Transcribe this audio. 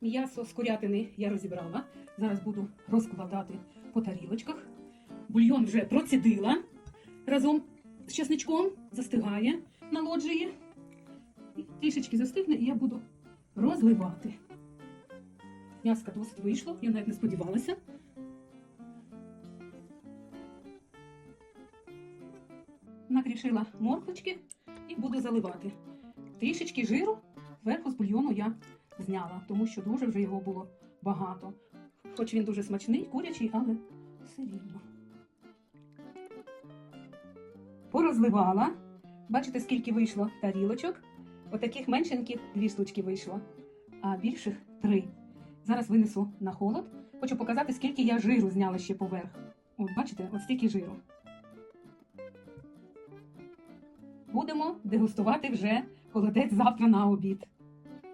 М'ясо з курятини я розібрала. Зараз буду розкладати по тарілочках. Бульйон вже процідила разом з чесничком, застигає, налоджує. І трішечки застигне, і я буду розливати. М'яска досить вийшло, я навіть не сподівалася. Накрішила морквочки і буду заливати. Трішечки жиру зверху з бульйону я зняла, тому що дуже вже його було багато. Хоч він дуже смачний, курячий, але все рівно. Порозливала. Бачите, скільки вийшло тарілочок? Отаких меншеньких дві штучки вийшло, а більших три. Зараз винесу на холод. Хочу показати, скільки я жиру зняла ще поверх. От бачите, от стільки жиру. Будемо дегустувати вже холодець завтра на обід.